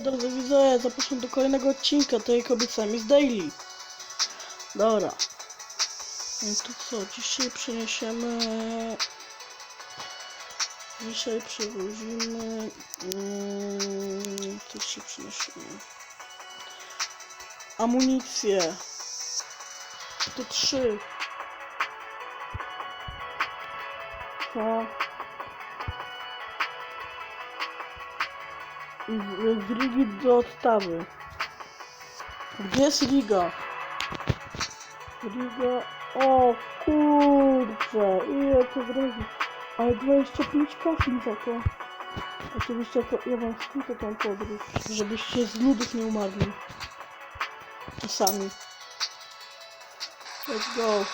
Drodzy widzowie, zapraszam do kolejnego odcinka tej kobiecami z Daily. Dobra. No to co, dzisiaj przeniesiemy... Dzisiaj przewozimy... Mm, co się przynosimy? Amunicję. To trzy. Co? Z, ligi do odstawy. Gdzie jest liga? Liga... O kurczę, ile to zrobić? Ale 25 kafli za to. Oczywiście to ja wam skrócę tą podróż, żebyście z ludów nie umarli. Czasami. Let's go.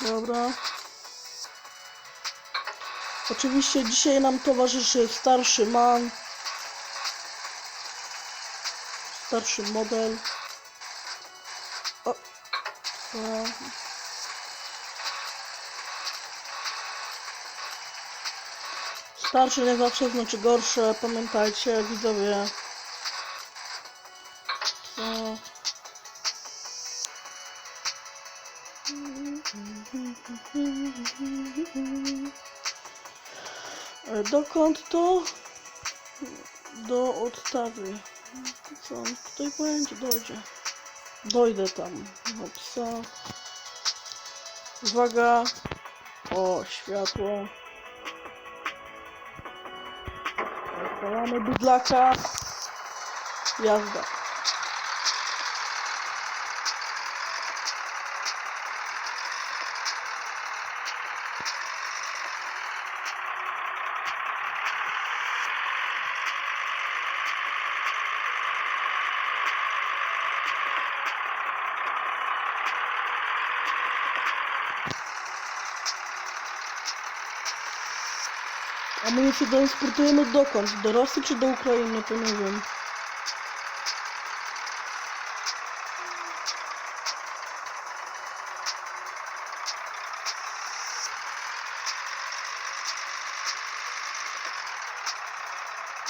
Dobra. Oczywiście dzisiaj nam towarzyszy starszy man. Starszy model. O. Starszy nie zawsze znaczy gorsze, pamiętajcie widzowie. O. E, Dokąd to? Do odstawy. Co on tutaj będzie? Dojdzie. Dojdę tam. Hopsa. Uwaga. O, światło. Odpalamy bydlaka. Jazda. A my się transportujemy dokąd? Do Rosji czy do Ukrainy? To nie wiem.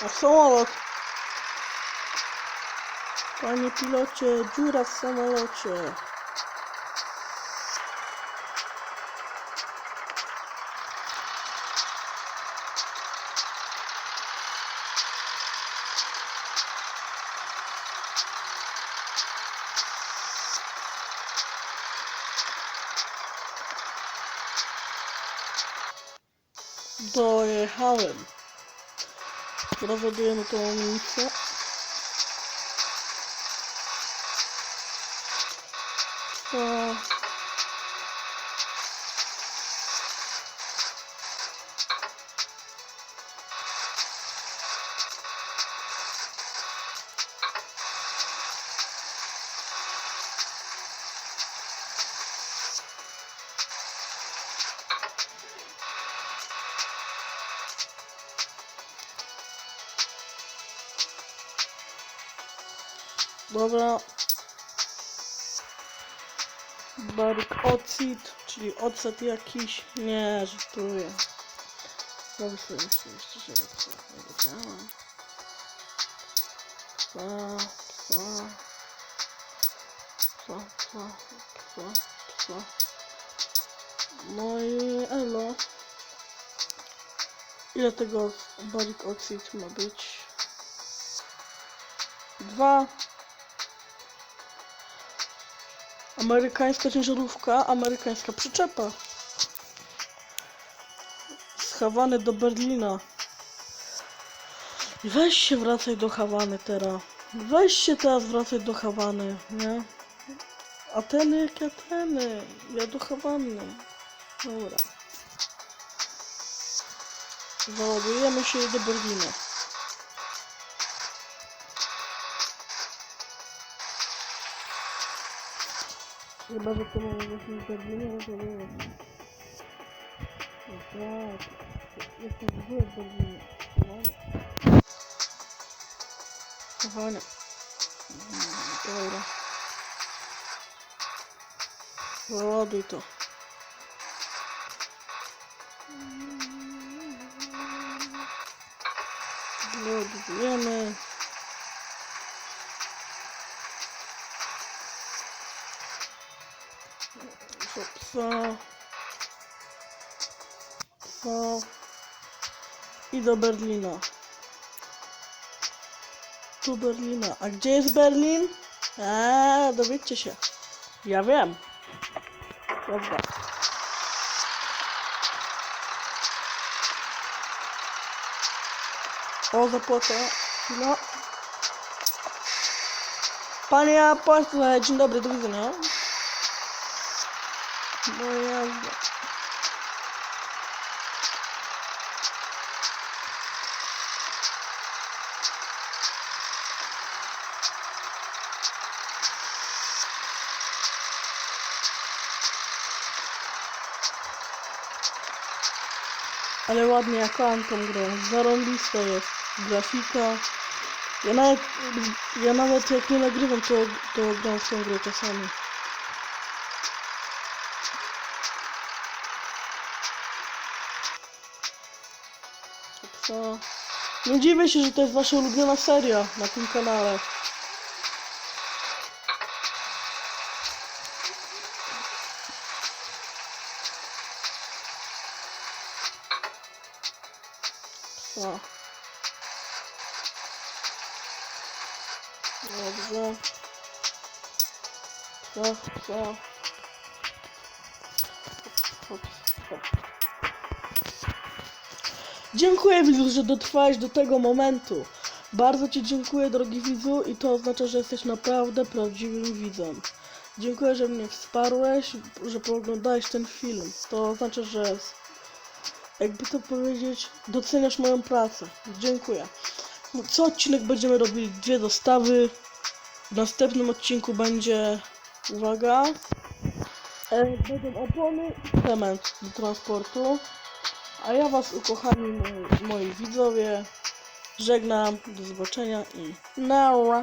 A samolot? Panie pilocie, dziura w samolocie. Dojechałem. Rozładujemy tą amunicję. To... Dobra. Baryk ocit, czyli ocet jakiś. Nie, żartuję. Robię sobie oczywiście, że to nie wiedziałam. Co, co, co, co, co, co. No i elo. Ile tego baryk ocit ma być? Dwa. Amerykańska ciężarówka, amerykańska przyczepa. Z Hawany do Berlina. Weź się wracaj do Hawany teraz. Weź się teraz wracaj do Hawany, nie? Ateny jak Ateny. Ja do Hawany. Dobra. Załadujemy się do Berlina. Chyba, że to mamy w Berlinie, no to nie wiem. No tak, jestem w ogóle. Kochanie. Mm, Dobra. Załaduj to. Lodujemy. Co psa. Psa. I do Berlina. Tu Berlina. A gdzie jest Berlin? Eee, dowiedzcie się. Ja wiem. Dobra. O, zapłacę. No. Panie apostole, dzień dobry, do widzenia. No jazda. Ale ładnie jak kocham tą grę. Zarąbista jest grafika. Ja nawet, ja nawet jak nie nagrywam, to, to gram w tą grę czasami. Co? Nie dziwię się, że to jest wasza ulubiona seria na tym kanale. Co? Dobrze. Co? Co? Hop, hop. Dziękuję widzu, że dotrwałeś do tego momentu. Bardzo Ci dziękuję drogi widzu i to oznacza, że jesteś naprawdę prawdziwym widzem. Dziękuję, że mnie wsparłeś, że pooglądałeś ten film. To oznacza, że jakby to powiedzieć, doceniasz moją pracę. Dziękuję. Co odcinek będziemy robili dwie dostawy. W następnym odcinku będzie, uwaga, e, będą opony i do transportu. A ja was, ukochani moi, moi widzowie, żegnam, do zobaczenia i nara.